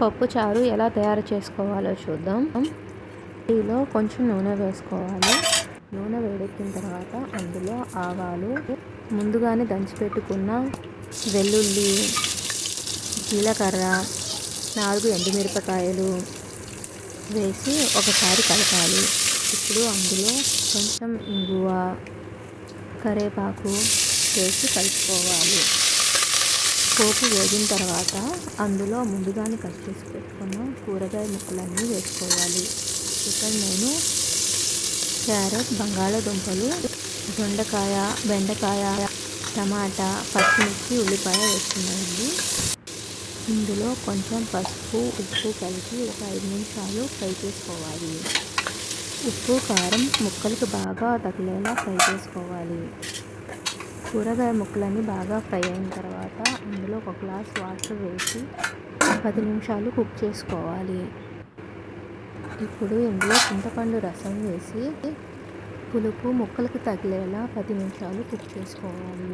పప్పు చారు ఎలా తయారు చేసుకోవాలో చూద్దాం. టీలో కొంచెం నూనె వేసుకోవాలి. నూనె వేడెక్కిన తర్వాత అందులో ఆవాలు ముందుగానే దంచిపెట్టుకున్న వెల్లుల్లి జీలకర్ర నాలుగు ఎండుమిరపకాయలు వేసి ఒకసారి కలపాలి. ఇప్పుడు అందులో కొంచెం ఇంగువ కరేపాకు వేసి కలుపుకోవాలి. పోపు వేగిన తర్వాత అందులో ముందుగానే కట్ చేసి పెట్టుకున్న కూరగాయ ముక్కలన్నీ వేసుకోవాలి. ఇక్కడ నేను క్యారెట్ బంగాళదుంపలు దొండకాయ బెండకాయ టమాటా పచ్చిమిర్చి ఉల్లిపాయ వేస్తున్నానండి. ఇందులో కొంచెం పసుపు ఉప్పు కలిపి ఒక ఐదు నిమిషాలు ఫ్రై చేసుకోవాలి. ఉప్పు కారం ముక్కలకు బాగా తగిలేలా ఫ్రై చేసుకోవాలి. కూరగాయ ముక్కలన్నీ బాగా ఫ్రై అయిన తర్వాత అందులో ఒక గ్లాస్ వాటర్ వేసి పది నిమిషాలు కుక్ చేసుకోవాలి. ఇప్పుడు ఇందులో చింతపండు రసం వేసి పులుపు ముక్కలకు తగిలేలా పది నిమిషాలు కుక్ చేసుకోవాలి.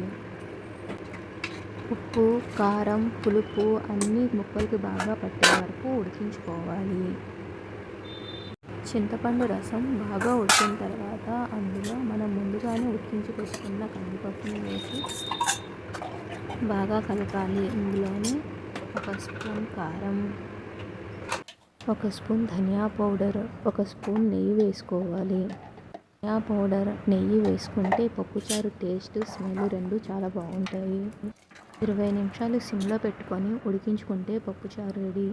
ఉప్పు కారం పులుపు అన్నీ ముక్కలకి బాగా పట్టే వరకు ఉడికించుకోవాలి. చింతపండు రసం బాగా ఉడికిన తర్వాత అందులో మనం ముందుగానే ఉడికించి పెట్టుకున్న కందిపప్పుని వేసి బాగా కలపాలి. ఇందులోనే ఒక స్పూన్ కారం ఒక స్పూన్ ధనియా పౌడర్ ఒక స్పూన్ నెయ్యి వేసుకోవాలి. ధనియా పౌడర్ నెయ్యి వేసుకుంటే పప్పుచారు టేస్ట్ స్మెల్ రెండు చాలా బాగుంటాయి. ఇరవై నిమిషాలు సిమ్లో పెట్టుకొని ఉడికించుకుంటే పప్పుచారు రెడీ.